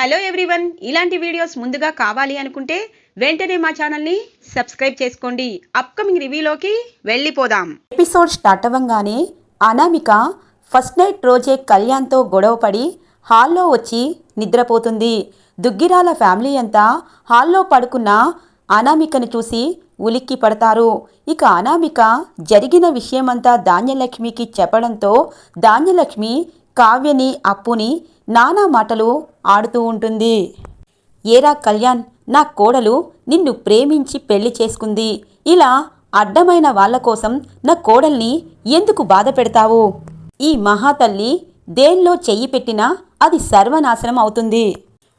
Hello everyone ఇలాంటి videos ముందుగా కావాలి అనుకుంటే వెంటనే మా ఛానల్ని సబ్స్క్రైబ్ చేసుకోండి. అప్కమింగ్ రివ్యూలోకి వెళ్ళిపోదాం. ఎపిసోడ్ స్టార్ట్ అవ్వంగానే అనామిక ఫస్ట్ నైట్ రోజే కళ్యాణ్తో గొడవపడి హాల్లో వచ్చి నిద్రపోతుంది. దుగ్గిరాల ఫ్యామిలీ అంతా హాల్లో పడుకున్న అనామికను చూసి ఉలిక్కి పడతారు. ఇక అనామిక జరిగిన విషయమంతా ధాన్యలక్ష్మికి చెప్పడంతో ధాన్యలక్ష్మి కావ్యని అప్పుని నానా మాటలు ఆడుతూ ఉంటుంది. ఏరా కళ్యాణ్ నా కోడలు నిన్ను ప్రేమించి పెళ్ళి చేసుకుంది. ఇలా అడ్డమైన వాళ్ళ కోసం నా కోడల్ని ఎందుకు బాధ పెడతావు? ఈ మహాతల్లి దేనిలో చెయ్యి పెట్టినా అది సర్వనాశనం అవుతుంది.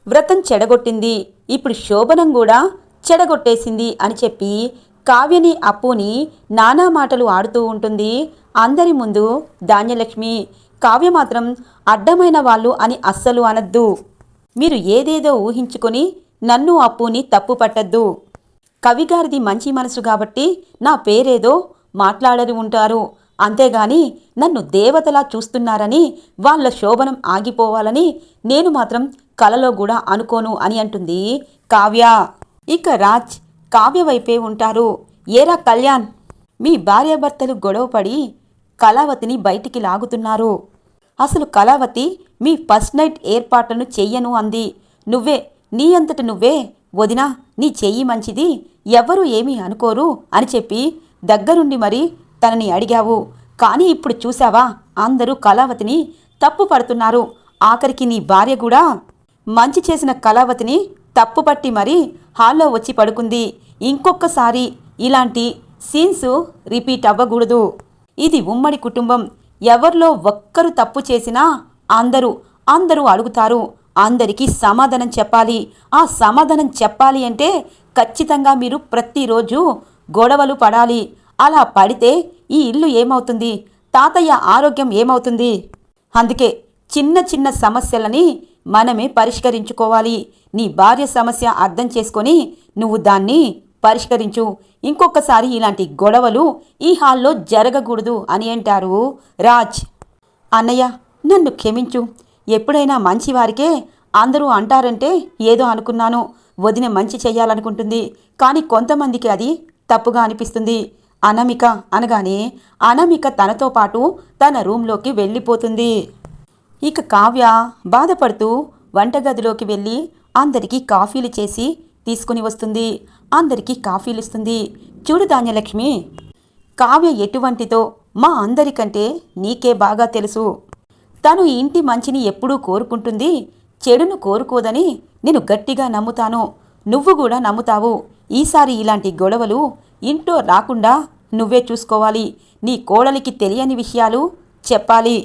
వ్రతం చెడగొట్టింది. ఇప్పుడు శోభనం కూడా చెడగొట్టేసింది అని చెప్పి కావ్యని అప్పుని నానా మాటలు ఆడుతూ ఉంటుంది. అందరి ముందు ధాన్యలక్ష్మి కావ్య మాత్రం అడ్డమైన వాళ్ళు అని అస్సలు అనద్దు. మీరు ఏదేదో ఊహించుకొని నన్ను అప్పుని తప్పు పట్టద్దు. కవిగారిది మంచి మనసు కాబట్టి నా పేరేదో మాట్లాడరు ఉంటారు. అంతేగాని నన్ను దేవతలా చూస్తున్నారని వాళ్ళ శోభనం ఆగిపోవాలని నేను మాత్రం కలలో కూడా అనుకోను అని అంటుంది కావ్య. ఇక రాజ్ కావ్య వైపే ఉంటారు. ఏరా కళ్యాణ్! మీ భార్యాభర్తలు గొడవపడి కళావతిని బయటికి లాగుతున్నారు. అసలు కళావతి మీ ఫస్ట్ నైట్ ఏర్పాట్లను చెయ్యను అంది. నువ్వే నీ అంతట నువ్వే వదినా నీ చెయ్యి మంచిది ఎవ్వరూ ఏమీ అనుకోరు అని చెప్పి దగ్గరుండి మరి తనని అడిగావు. కానీ ఇప్పుడు చూసావా అందరూ కళావతిని తప్పు పడుతున్నారు. ఆఖరికి నీ భార్య కూడా మంచి చేసిన కళావతిని తప్పుపట్టి మరీ హాల్లో వచ్చి పడుకుంది. ఇంకొకసారి ఇలాంటి సీన్స్ రిపీట్ అవ్వకూడదు. ఇది ఉమ్మడి కుటుంబం. ఎవరిలో ఒక్కరు తప్పు చేసినా అందరూ అందరూ అడుగుతారు అందరికీ సమాధానం చెప్పాలి. ఆ సమాధానం చెప్పాలి అంటే ఖచ్చితంగా మీరు ప్రతిరోజు గొడవలు పడాలి. అలా పడితే ఈ ఇల్లు ఏమవుతుంది? తాతయ్య ఆరోగ్యం ఏమవుతుంది? అందుకే చిన్న చిన్న సమస్యలని మనమే పరిష్కరించుకోవాలి. నీ భార్య సమస్య అర్థం చేసుకొని నువ్వు దాన్ని పరిష్కరించు. ఇంకొకసారి ఇలాంటి గొడవలు ఈ హాల్లో జరగకూడదు అని అంటారు రాజ్. అన్నయ్య నన్ను క్షమించు. ఎప్పుడైనా మంచివారికే అందరూ అంటారంటే ఏదో అనుకున్నాను. వదిన మంచి చేయాలనుకుంటుంది కానీ కొంతమందికి అది తప్పుగా అనిపిస్తుంది. అనమిక అనగానే అనమిక తనతో పాటు తన రూంలోకి వెళ్ళిపోతుంది. ఇక కావ్య బాధపడుతూ వంటగదిలోకి వెళ్ళి అందరికీ కాఫీలు చేసి తీసుకుని వస్తుంది. అందరికీ కాఫీలు ఇస్తుంది చూడు ధాన్యలక్ష్మి కావ్య ఎటువంటిదో మా అందరికంటే నీకే బాగా తెలుసు. తను ఈ ఇంటి మంచిని ఎప్పుడూ కోరుకుంటుంది. చెడును కోరుకోదని నేను గట్టిగా నమ్ముతాను. నువ్వు కూడా నమ్ముతావు. ఈసారి ఇలాంటి గొడవలు ఇంట్లో రాకుండా నువ్వే చూసుకోవాలి. నీ కోడలికి తెలియని విషయాలు చెప్పాలి.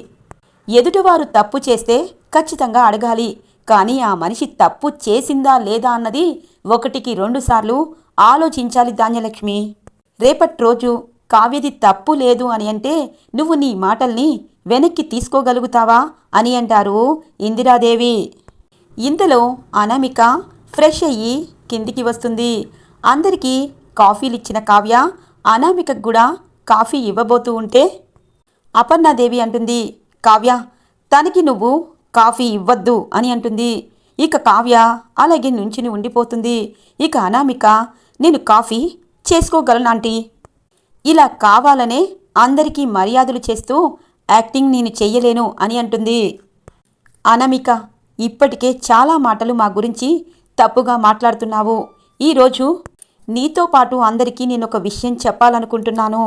ఎదుటివారు తప్పు చేస్తే ఖచ్చితంగా అడగాలి. కానీ ఆ మనిషి తప్పు చేసిందా లేదా అన్నది ఒకటికి రెండుసార్లు ఆలోచించాలి ధాన్యలక్ష్మి. రేపటి రోజు కావ్యది తప్పు లేదు అని అంటే నువ్వు నీ మాటల్ని వెనక్కి తీసుకోగలుగుతావా అని అంటారు ఇందిరాదేవి. ఇంతలో అనామిక ఫ్రెష్ అయ్యి కిందికి వస్తుంది. అందరికీ కాఫీలు ఇచ్చిన కావ్య అనామికకు కూడా కాఫీ ఇవ్వబోతూ ఉంటే అపర్ణాదేవి అంటుంది కావ్య తనకి నువ్వు కాఫీ ఇవ్వద్దు అని అంటుంది. ఇక కావ్య అలాగే నుంచుని ఉండిపోతుంది. ఇక అనామిక నేను కాఫీ చేసుకోగలనాంటీ ఇలా కావాలనే అందరికీ మర్యాదలు చేస్తూ యాక్టింగ్ నేను చెయ్యలేను అని అంటుంది. అనామిక ఇప్పటికే చాలా మాటలు మా గురించి తప్పుగా మాట్లాడుతున్నావు. ఈరోజు నీతో పాటు అందరికీ నేను ఒక విషయం చెప్పాలనుకుంటున్నాను.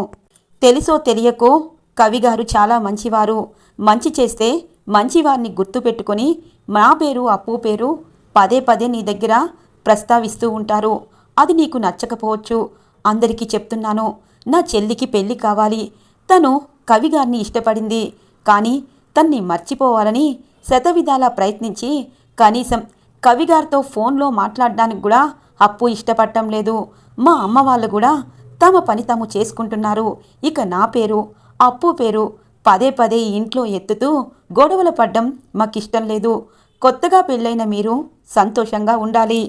తెలుసో తెలియకో కవిగారు చాలా మంచివారు. మంచి చేస్తే మంచివారిని గుర్తుపెట్టుకొని మా పేరు అప్పు పేరు పదే పదే నీ దగ్గర ప్రస్తావిస్తూ ఉంటారు. అది నీకు నచ్చకపోవచ్చు. అందరికీ చెప్తున్నాను నా చెల్లికి పెళ్ళి కావాలి. తను కవిగారిని ఇష్టపడింది. కానీ తన్ని మర్చిపోవాలని శతవిధాలా ప్రయత్నించి కనీసం కవిగారితో ఫోన్లో మాట్లాడడానికి కూడా అప్పు ఇష్టపడటం లేదు. మా అమ్మ వాళ్ళు కూడా తమ పని తాము చేసుకుంటున్నారు. ఇక నా పేరు అప్పు పేరు పదే పదే ఇంట్లో ఎత్తుతూ గొడవలు పడ్డం మాకిష్టం లేదు. కొత్తగా పెళ్ళైన మీరు సంతోషంగా ఉండాలి.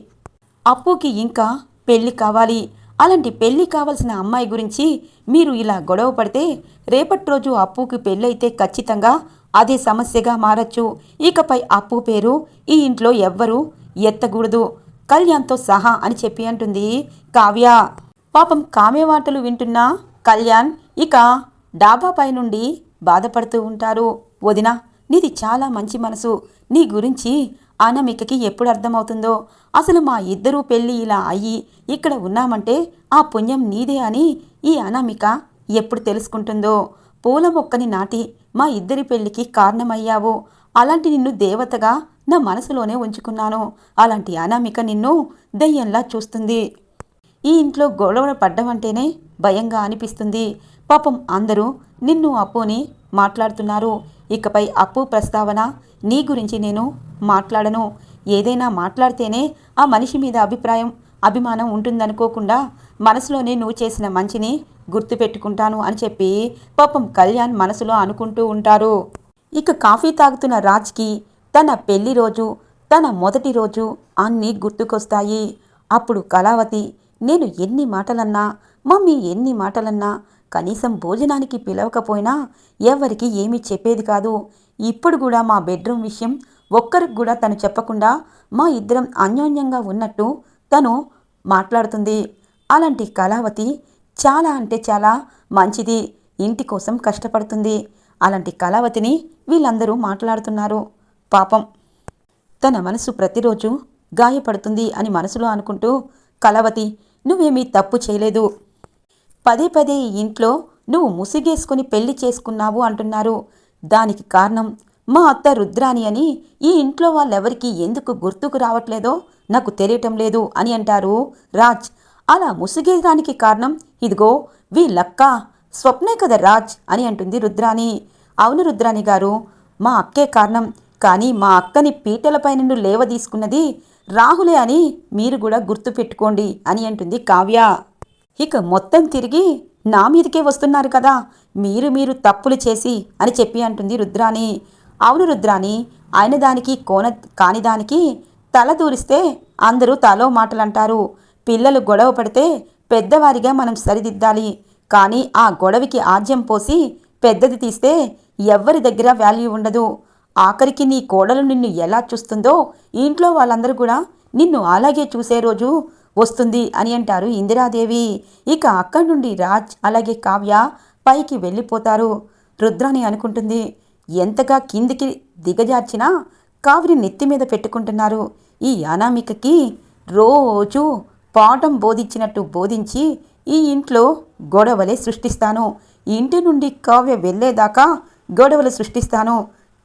అప్పుకి ఇంకా పెళ్ళి కావాలి. అలాంటి పెళ్ళి కావాల్సిన అమ్మాయి గురించి మీరు ఇలా గొడవ పడితే రేపటి రోజు అప్పుకి పెళ్ళైతే ఖచ్చితంగా అదే సమస్యగా మారచ్చు. ఇకపై అప్పు పేరు ఈ ఇంట్లో ఎవ్వరూ ఎత్తకూడదు. కళ్యాణ్తో సహా అని చెప్పి అంటుంది కావ్య. పాపం కావ్య మాటలు వింటున్న కళ్యాణ్ ఇక డాబా పై నుండి బాధపడుతూ ఉంటారు. వదిన నీది చాలా మంచి మనసు. నీ గురించి అనామికకి ఎప్పుడు అర్థమవుతుందో? అసలు మా ఇద్దరూ పెళ్ళి ఇలా అయ్యి ఇక్కడ ఉన్నామంటే ఆ పుణ్యం నీదే అని ఈ అనామిక ఎప్పుడు తెలుసుకుంటుందో? పూల మొక్కని నాటి మా ఇద్దరి పెళ్ళికి కారణమయ్యావు. అలాంటి నిన్ను దేవతగా నా మనసులోనే ఉంచుకున్నాను. అలాంటి అనామిక నిన్ను దయ్యంలా చూస్తుంది. ఈ ఇంట్లో గొడవ పడ్డమంటేనే భయంగా అనిపిస్తుంది. పాపం అందరూ నిన్ను అప్పుని మాట్లాడుతున్నారు. ఇకపై అప్పు ప్రస్తావన నీ గురించి నేను మాట్లాడను. ఏదైనా మాట్లాడితేనే ఆ మనిషి మీద అభిప్రాయం అభిమానం ఉంటుందనుకోకుండా మనసులోనే నువ్వు చేసిన మంచిని గుర్తుపెట్టుకుంటాను అని చెప్పి పాపం కళ్యాణ్ మనసులో అనుకుంటూ ఉంటారు. ఇక కాఫీ తాగుతున్న రాజ్కి తన పెళ్ళి రోజు తన మొదటి రోజు అన్నీ గుర్తుకొస్తాయి. అప్పుడు కళావతి నేను ఎన్ని మాటలన్నా మమ్మీ ఎన్ని మాటలన్నా కనీసం భోజనానికి పిలవకపోయినా ఎవరికి ఏమీ చెప్పేది కాదు. ఇప్పుడు కూడా మా బెడ్రూమ్ విషయం ఒక్కరికి కూడా తను చెప్పకుండా మా ఇద్దరం అన్యోన్యంగా ఉన్నట్టు తను మాట్లాడుతుంది. అలాంటి కళావతి చాలా అంటే చాలా మంచిది. ఇంటి కోసం కష్టపడుతుంది. అలాంటి కళావతిని వీళ్ళందరూ మాట్లాడుతున్నారు. పాపం. తన మనసు ప్రతిరోజు గాయపడుతుంది అని మనసులో అనుకుంటూ కళావతి నువ్వేమీ తప్పు చేయలేదు. పదే పదే ఈ ఇంట్లో నువ్వు ముసిగేసుకుని పెళ్ళి చేసుకున్నావు అంటున్నారు. దానికి కారణం మా అత్త రుద్రాని అని ఈ ఇంట్లో వాళ్ళెవరికి ఎందుకు గుర్తుకు రావట్లేదో నాకు తెలియటం లేదు అని అంటారు రాజ్. అలా ముసిగేదానికి కారణం ఇదిగో వీళ్ళక్క స్వప్నే కదా రాజ్ అని అంటుంది రుద్రాని అవును రుద్రాని గారు మా అక్కే కారణం. కానీ మా అక్కని పీటలపై నుండి లేవదీసుకున్నది రాహులే అని మీరు కూడా గుర్తుపెట్టుకోండి అని అంటుంది కావ్య. ఇక మొత్తం తిరిగి నా మీదకే వస్తున్నారు కదా. మీరు మీరు తప్పులు చేసి అని చెప్పి అంటుంది రుద్రాని అవును రుద్రాని ఆయన దానికి కోన కాని దానికి తల దూరిస్తే అందరూ తలో మాటలు అంటారు పిల్లలు గొడవ పడితే పెద్దవారిగా మనం సరిదిద్దాలి. కానీ ఆ గొడవకి ఆజ్యం పోసి పెద్దది తీస్తే ఎవ్వరి దగ్గర వాల్యూ ఉండదు. ఆఖరికి నీ కోడలు నిన్ను ఎలా చూస్తుందో ఇంట్లో వాళ్ళందరూ కూడా నిన్ను అలాగే చూసే రోజు వస్తుంది అని అంటారు ఇందిరాదేవి. ఇక అక్కడి నుండి రాజ్ అలాగే కావ్య పైకి వెళ్ళిపోతారు. రుద్రాని అనుకుంటుంది ఎంతగా కిందికి దిగజార్చినా కావిరి నెత్తి మీద పెట్టుకుంటున్నారు. ఈ అనామికకి రోజు పాఠం బోధించినట్టు బోధించి ఈ ఇంట్లో గొడవలే సృష్టిస్తాను. ఇంటి నుండి కావ్య వెళ్ళేదాకా గొడవలు సృష్టిస్తాను.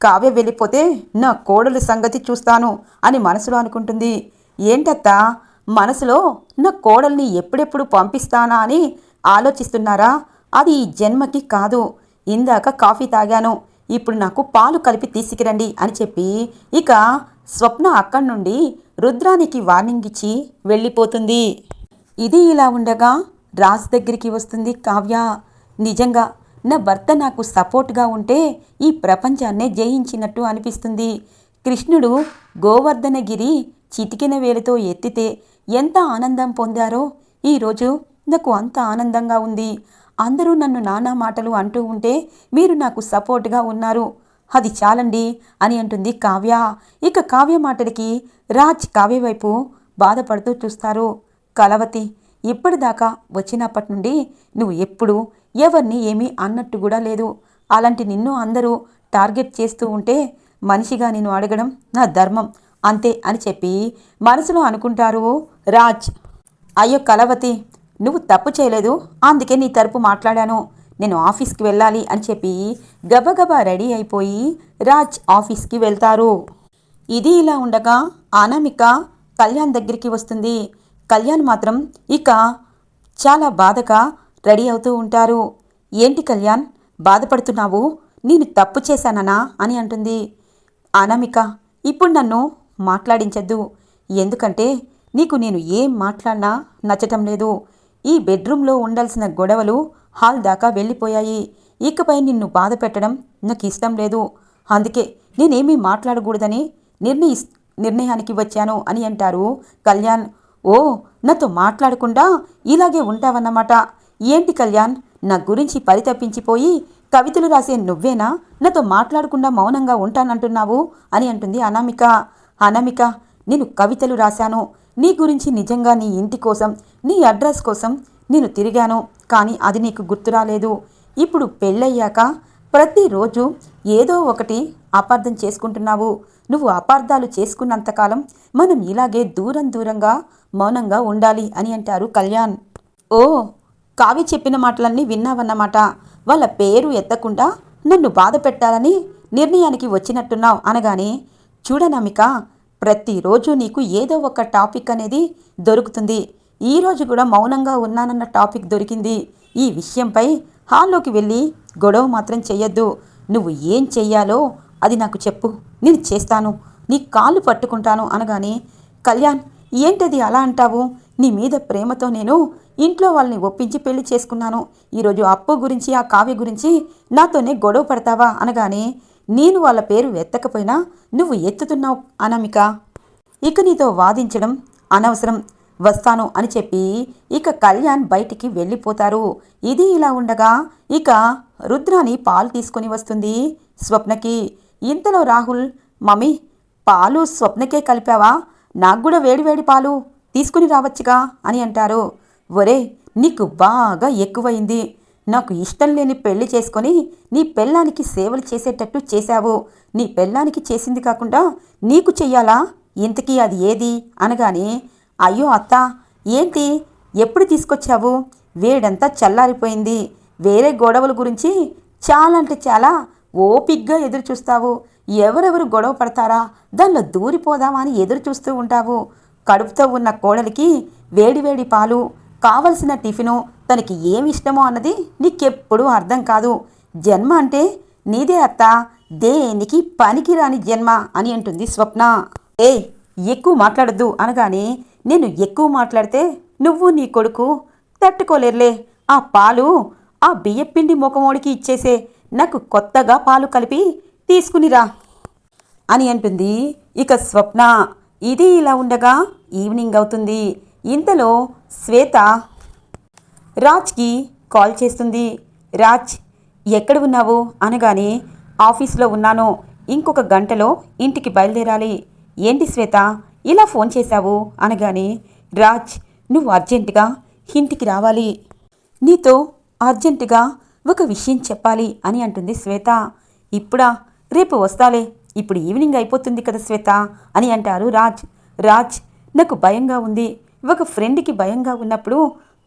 కావ్య వెళ్ళిపోతే నా కోడలి సంగతి చూస్తాను అని మనసులో అనుకుంటుంది. ఏంటత్తా? మనసులో నా కోడల్ని ఎప్పుడెప్పుడు పంపిస్తానా అని ఆలోచిస్తున్నారా? అది ఈ జన్మకి కాదు. ఇందాక కాఫీ తాగాను. ఇప్పుడు నాకు పాలు కలిపి తీసుకురండి అని చెప్పి ఇక స్వప్న అక్కడి నుండి రుద్రానికి వార్నింగ్ ఇచ్చి వెళ్ళిపోతుంది. ఇది ఇలా ఉండగా రాజ్ దగ్గరికి వస్తుంది కావ్య. నిజంగా నా భర్త నాకు సపోర్ట్గా ఉంటే ఈ ప్రపంచాన్నే జయించినట్టు అనిపిస్తుంది. కృష్ణుడు గోవర్ధనగిరి చితికిన వేలితో ఎత్తితే ఎంత ఆనందం పొందారో? ఈరోజు నాకు అంత ఆనందంగా ఉంది. అందరూ నన్ను నానా మాటలు అంటూ ఉంటే మీరు నాకు సపోర్ట్గా ఉన్నారు. అది చాలండి అని అంటుంది కావ్య. ఇక కావ్య మాటలకి రాజ్ కావ్య వైపు బాధపడుతూ చూస్తారు. కలవతి ఇప్పటిదాకా వచ్చినప్పటి నుండి నువ్వు ఎప్పుడు ఎవరిని ఏమీ అన్నట్టు కూడా లేదు. అలాంటి నిన్ను అందరూ టార్గెట్ చేస్తూ ఉంటే మనిషిగా నేను అడగడం నా ధర్మం అంతే అని చెప్పి మనసులో అనుకుంటారు రాజ్. అయ్యో కలవతి నువ్వు తప్పు చేయలేదు అందుకే నీ తరపు మాట్లాడాను. నేను ఆఫీస్కి వెళ్ళాలి అని చెప్పి గబగబా రెడీ అయిపోయి రాజ్ ఆఫీస్కి వెళ్తారు. ఇది ఇలా ఉండగా అనామిక కళ్యాణ్ దగ్గరికి వస్తుంది. కళ్యాణ్ మాత్రం ఇక చాలా బాధగా రెడీ అవుతూ ఉంటారు. ఏంటి కళ్యాణ్ బాధపడుతున్నావు? నేను తప్పు చేశాననా? అని అంటుంది. అనామిక ఇప్పుడు నన్ను మాట్లాడించద్దు. ఎందుకంటే నీకు నేను ఏం మాట్లాడినా నచ్చటం లేదు. ఈ బెడ్రూమ్లో ఉండాల్సిన గొడవలు హాల్ దాకా వెళ్ళిపోయాయి. ఇకపై నిన్ను బాధ పెట్టడం నాకు ఇష్టం లేదు. అందుకే నేనేమీ మాట్లాడకూడదని నిర్ణయి నిర్ణయానికి వచ్చాను అని అంటారు కళ్యాణ్. ఓ నాతో మాట్లాడకుండా ఇలాగే ఉంటావన్నమాట. ఏంటి కళ్యాణ్? నా గురించి పరితపించిపోయి కవితలు రాసే నువ్వేనా? నాతో మాట్లాడకుండా మౌనంగా ఉంటానంటున్నావు అని అంటుంది అనామిక. అనామిక నేను కవితలు రాశాను. నీ గురించి నిజంగా నీ ఇంటి కోసం నీ అడ్రస్ కోసం నేను తిరిగాను. కానీ అది నీకు గుర్తు రాలేదు. ఇప్పుడు పెళ్ళయ్యాక ప్రతిరోజు ఏదో ఒకటి అపార్థం చేసుకుంటున్నావు. నువ్వు అపార్థాలు చేసుకున్నంతకాలం మనం ఇలాగే దూరం దూరంగా మౌనంగా ఉండాలి అని అంటారు కళ్యాణ్. ఓ కావి చెప్పిన మాటలన్నీ విన్నావన్నమాట. వాళ్ళ పేరు ఎత్తకుండా నన్ను బాధ పెట్టాలని నిర్ణయానికి వచ్చినట్టున్నావు అనగానే చూడనమిక ప్రతిరోజు నీకు ఏదో ఒక టాపిక్ అనేది దొరుకుతుంది. ఈరోజు కూడా మౌనంగా ఉన్నానన్న టాపిక్ దొరికింది. ఈ విషయంపై హాల్లోకి వెళ్ళి గొడవ మాత్రం చెయ్యొద్దు. నువ్వు ఏం చెయ్యాలో అది నాకు చెప్పు. నేను చేస్తాను. నీ కాళ్ళు పట్టుకుంటాను అనగానే కళ్యాణ్ ఏంటది అలా అంటావు? నీ మీద ప్రేమతో నేను ఇంట్లో వాళ్ళని ఒప్పించి పెళ్ళి చేసుకున్నాను. ఈరోజు అప్పు గురించి ఆ కావ్య గురించి నాతోనే గొడవ పడతావా అనగానే నేను వాళ్ళ పేరు ఎత్తకపోయినా నువ్వు ఎత్తుతున్నావు అనామిక. ఇక నీతో వాదించడం అనవసరం. వస్తాను అని చెప్పి ఇక కళ్యాణ్ బయటికి వెళ్ళిపోతారు. ఇది ఇలా ఉండగా ఇక రుద్రాని పాలు తీసుకొని వస్తుంది స్వప్నకి. ఇంతలో రాహుల్ మమ్మీ పాలు స్వప్నకే కలిపావా? నాకు కూడా వేడివేడి పాలు తీసుకుని రావచ్చుగా అని అంటారు. ఒరే నీకు బాగా ఎక్కువైంది. నాకు ఇష్టం లేని పెళ్ళి చేసుకొని నీ పెళ్ళానికి సేవలు చేసేటట్టు చేశావు. నీ పెళ్ళానికి చేసింది కాకుండా నీకు చెయ్యాలా? ఇంతకీ అది ఏది? అనగానే అయ్యో అత్త ఏంటి? ఎప్పుడు తీసుకొచ్చావు? వేడంతా చల్లారిపోయింది. వేరే గొడవల గురించి చాలా అంటే చాలా ఓపిగ్గా ఎదురు చూస్తావు. ఎవరెవరు గొడవ పడతారా? దానిలో దూరిపోదామా అని ఎదురు చూస్తూ ఉంటావు. కడుపుతో ఉన్న కోడలికి వేడివేడి పాలు కావలసిన టిఫిను తనకి ఏమి ఇష్టమో అన్నది నీకెప్పుడూ అర్థం కాదు. జన్మ అంటే నీదే అత్త దేనికి పనికిరాని జన్మ అని అంటుంది స్వప్న. ఏ ఎక్కువ మాట్లాడద్దు అనగానే నేను ఎక్కువ మాట్లాడితే నువ్వు నీ కొడుకు తట్టుకోలేరులే. ఆ పాలు ఆ బియ్యపిండి ముఖమోడికి ఇచ్చేసే నాకు కొత్తగా పాలు కలిపి తీసుకునిరా అని అంటుంది ఇక స్వప్న. ఇది ఇలా ఉండగా ఈవినింగ్ అవుతుంది. ఇంతలో శ్వేత రాజ్కి కాల్ చేస్తుంది. రాజ్ ఎక్కడ ఉన్నావు? అనగానే ఆఫీస్లో ఉన్నాను. ఇంకొక గంటలో ఇంటికి బయలుదేరాలి. ఏంటి శ్వేత ఇలా ఫోన్ చేశావు? అనగానే రాజ్ నువ్వు అర్జెంటుగా ఇంటికి రావాలి. నీతో అర్జెంటుగా ఒక విషయం చెప్పాలి అని అంటుంది శ్వేత. ఇప్పుడా? రేపు వస్తాలే. ఇప్పుడు ఈవినింగ్ అయిపోతుంది కదా శ్వేత అని అంటారు రాజ్. రాజ్ నాకు భయంగా ఉంది. ఒక ఫ్రెండ్కి భయంగా ఉన్నప్పుడు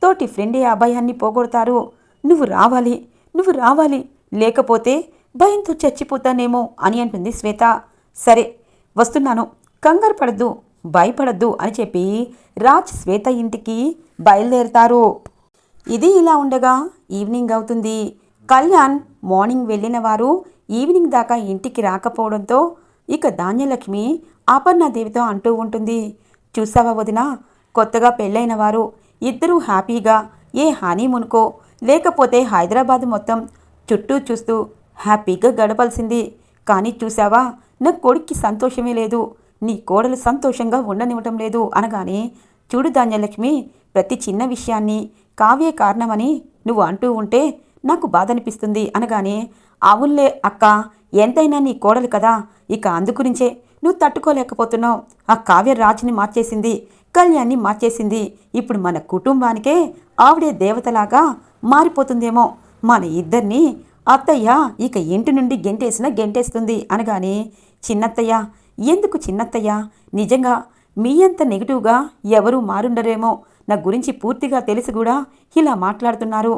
తోటి ఫ్రెండే ఆ భయాన్ని పోగొడతారు. నువ్వు రావాలి నువ్వు రావాలి లేకపోతే భయంతో చచ్చిపోతానేమో అని అంటుంది శ్వేత. సరే వస్తున్నాను. కంగారు పడద్దు భయపడద్దు అని చెప్పి రాజ్ శ్వేత ఇంటికి బయలుదేరుతారు. ఇది ఇలా ఉండగా ఈవినింగ్ అవుతుంది. కళ్యాణ్ మార్నింగ్ వెళ్ళిన వారు ఈవినింగ్ దాకా ఇంటికి రాకపోవడంతో ఇక ధాన్యలక్ష్మి అపర్ణాదేవితో అంటూ ఉంటుంది. చూసావా వదినా కొత్తగా పెళ్ళైన వారు ఇద్దరూ హ్యాపీగా ఏ హనీమూన్కో లేకపోతే హైదరాబాద్ మొత్తం చుట్టూ చూస్తూ హ్యాపీగా గడపాల్సింది. కానీ చూసావా నా కొడుక్కి సంతోషమే లేదు. నీ కోడలు సంతోషంగా ఉండనివ్వటం లేదు అనగానే చూడు ధాన్యలక్ష్మి ప్రతి చిన్న విషయాన్ని కావ్య కారణమని నువ్వు అంటూ ఉంటే నాకు బాధ అనిపిస్తుంది అనగానే అవునులే అక్క ఎంతైనా నీ కోడలు కదా. ఇక అందుగురించే నువ్వు తట్టుకోలేకపోతున్నావు. ఆ కావ్య రాజుని మార్చేసింది. కళ్యాణ్ని మార్చేసింది. ఇప్పుడు మన కుటుంబానికే ఆవిడే దేవతలాగా మారిపోతుందేమో. మన ఇద్దరిని అత్తయ్య ఇక ఇంటి నుండి గెంటేసిన గెంటేస్తుంది అనగానే చిన్నత్తయ్య ఎందుకు చిన్నత్తయ్య? నిజంగా మీ అంత నెగిటివ్గా ఎవరూ మారుండరేమో. నా గురించి పూర్తిగా తెలిసి కూడా ఇలా మాట్లాడుతున్నారు.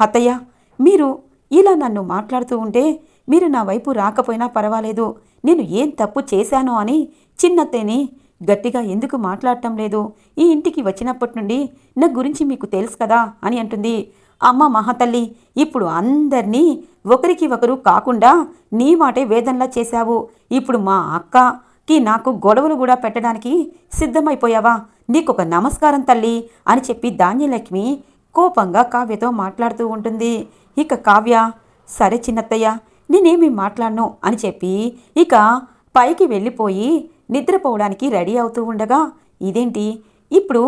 అత్తయ్య మీరు ఇలా నన్ను మాట్లాడుతూ ఉంటే మీరు నా వైపు రాకపోయినా పర్వాలేదు. నేను ఏం తప్పు చేశానో అని చిన్నత్తయ్యని గట్టిగా ఎందుకు మాట్లాడటం లేదు? ఈ ఇంటికి వచ్చినప్పటి నుండి నా గురించి మీకు తెలుసు కదా అని అంటుంది. అమ్మ మహాతల్లి ఇప్పుడు అందరినీ ఒకరికి ఒకరు కాకుండా నీ మాటే వేదనలా చేశావు. ఇప్పుడు మా అక్కకి నాకు గొడవలు కూడా పెట్టడానికి సిద్ధమైపోయావా? నీకొక నమస్కారం తల్లి అని చెప్పి ధాన్యలక్ష్మి కోపంగా కావ్యతో మాట్లాడుతూ ఉంటుంది. ఇక కావ్య సరే చిన్నత్తయ్య నేనేమి మాట్లాడను అని చెప్పి ఇక పైకి వెళ్ళిపోయి నిద్రపోవడానికి రెడీ అవుతూ ఉండగా ఇదేంటి? ఇప్పుడు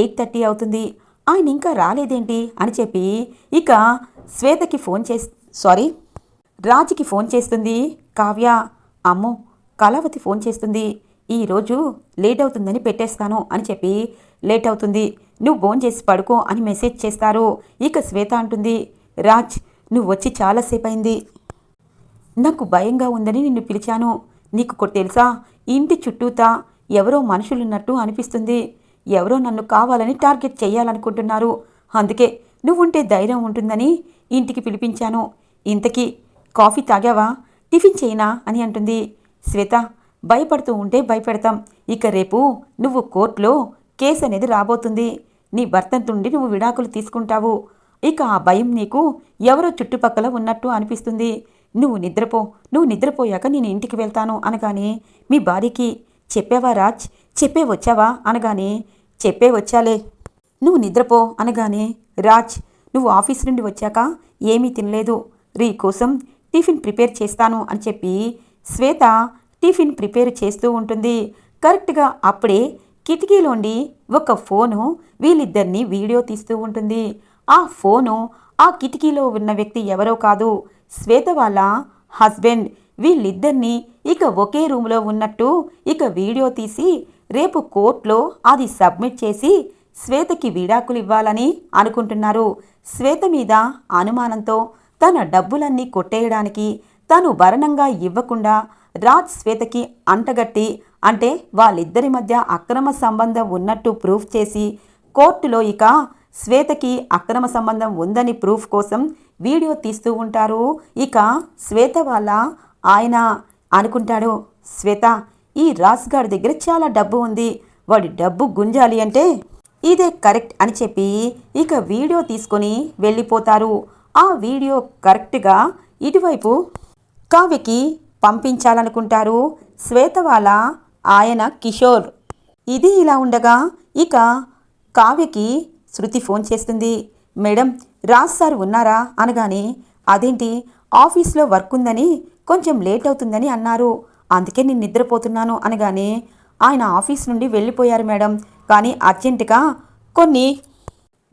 ఎయిట్ థర్టీ అవుతుంది. ఆయన ఇంకా రాలేదేంటి? అని చెప్పి ఇక శ్వేతకి ఫోన్ చేసి సారీ రాజ్కి ఫోన్ చేస్తుంది. కావ్య అమ్మో కళావతి ఫోన్ చేస్తుంది. ఈరోజు లేట్ అవుతుందని పెట్టేస్తాను అని చెప్పి లేట్ అవుతుంది. నువ్వు ఫోన్ చేసి పడుకో అని మెసేజ్ చేస్తారు. ఇక శ్వేత అంటుంది రాజ్ నువ్వు వచ్చి చాలాసేపు అయింది నాకు భయంగా ఉందని నిన్ను పిలిచాను. నీకు తెలుసా? ఇంటి చుట్టూతా ఎవరో మనుషులున్నట్టు అనిపిస్తుంది. ఎవరో నన్ను కావాలని టార్గెట్ చేయాలనుకుంటున్నారు అందుకే నువ్వుంటే ధైర్యం ఉంటుందని ఇంటికి పిలిపించాను. ఇంతకీ కాఫీ తాగావా? టిఫిన్ చేయనా? అని అంటుంది. శ్వేత భయపడుతూ ఉంటే భయపెడతాం. ఇక రేపు నువ్వు కోర్టులో కేసు అనేది రాబోతుంది. నీ భర్త నుండి నువ్వు విడాకులు తీసుకుంటావు. ఇక ఆ భయం నీకు ఎవరో చుట్టుపక్కల ఉన్నట్టు అనిపిస్తుంది. నువ్వు నిద్రపో నువ్వు నిద్రపోయాక నేను ఇంటికి వెళ్తాను అనగానే మీ భార్యకి చెప్పావా రాజ్? చెప్పే వచ్చావా? అనగానే చెప్పే వచ్చాలే. నువ్వు నిద్రపో అనగానే రాజ్ నువ్వు ఆఫీస్ నుండి వచ్చాక ఏమీ తినలేదు. రీ కోసం టిఫిన్ ప్రిపేర్ చేస్తాను అని చెప్పి శ్వేత టిఫిన్ ప్రిపేర్ చేస్తూ ఉంటుంది. కరెక్ట్గా అప్పుడే కిటికీలోండి ఒక ఫోను వీళ్ళిద్దరిని వీడియో తీస్తూ ఉంటుంది. ఆ ఫోను ఆ కిటికీలో ఉన్న వ్యక్తి ఎవరో కాదు. శ్వేత వాళ్ళ హస్బెండ్. వీళ్ళిద్దరినీ ఇక ఒకే రూమ్లో ఉన్నట్టు ఇక వీడియో తీసి రేపు కోర్టులో అది సబ్మిట్ చేసి శ్వేతకి విడాకులు ఇవ్వాలని అనుకుంటున్నారు. శ్వేత మీద అనుమానంతో తన డబ్బులన్నీ కొట్టేయడానికి తను భరణంగా ఇవ్వకుండా రాజ్ శ్వేతకి అంటగట్టి అంటే వాళ్ళిద్దరి మధ్య అక్రమ సంబంధం ఉన్నట్టు ప్రూఫ్ చేసి కోర్టులో ఇక శ్వేతకి అక్రమ సంబంధం ఉందని ప్రూఫ్ కోసం వీడియో తీస్తూ ఉంటారు. ఇక శ్వేత వాళ్ళ ఆయన అనుకుంటాడు శ్వేత ఈ రాజ్ గారి దగ్గర చాలా డబ్బు ఉంది. వాడి డబ్బు గుంజాలి అంటే ఇదే కరెక్ట్ అని చెప్పి ఇక వీడియో తీసుకొని వెళ్ళిపోతారు. ఆ వీడియో కరెక్ట్గా ఇటువైపు కావ్యకి పంపించాలనుకుంటారు. శ్వేత వాళ్ళ ఆయన కిషోర్. ఇది ఇలా ఉండగా ఇక కావ్యకి శృతి ఫోన్ చేస్తుంది. మేడం రాజ్ సార్ ఉన్నారా? అనగానే అదేంటి ఆఫీస్లో వర్క్ ఉందని కొంచెం లేట్ అవుతుందని అన్నారు. అందుకే నేను నిద్రపోతున్నాను అనగానే ఆయన ఆఫీస్ నుండి వెళ్ళిపోయారు మేడం. కానీ అర్జెంటుగా కొన్ని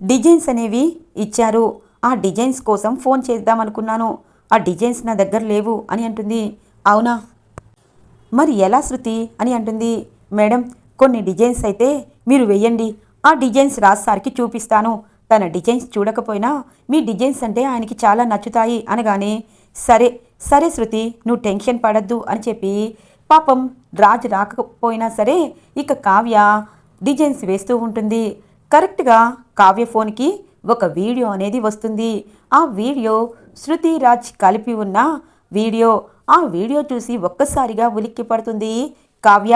డిజైన్స్ అనేవి ఇచ్చారు. ఆ డిజైన్స్ కోసం ఫోన్ చేద్దామనుకున్నాను. ఆ డిజైన్స్ నా దగ్గర లేవు అని అంటుంది. అవునా? మరి ఎలా శృతి? అని అంటుంది. మేడం కొన్ని డిజైన్స్ అయితే మీరు వెయ్యండి. ఆ డిజైన్స్ రాజ్ సార్కి చూపిస్తాను. తన డిజైన్స్ చూడకపోయినా మీ డిజైన్స్ అంటే ఆయనకి చాలా నచ్చుతాయి అనగానే సరే సరే శృతి నువ్వు టెన్షన్ పడద్దు అని చెప్పి పాపం రాజ్ రాకపోయినా సరే ఇక కావ్య డిజైన్స్ వేస్తూ ఉంటుంది. కరెక్ట్గా కావ్య ఫోన్కి ఒక వీడియో అనేది వస్తుంది. ఆ వీడియో శృతి రాజ్ కలిపి ఉన్న వీడియో. ఆ వీడియో చూసి ఒక్కసారిగా ఉలిక్కి పడుతుంది కావ్య.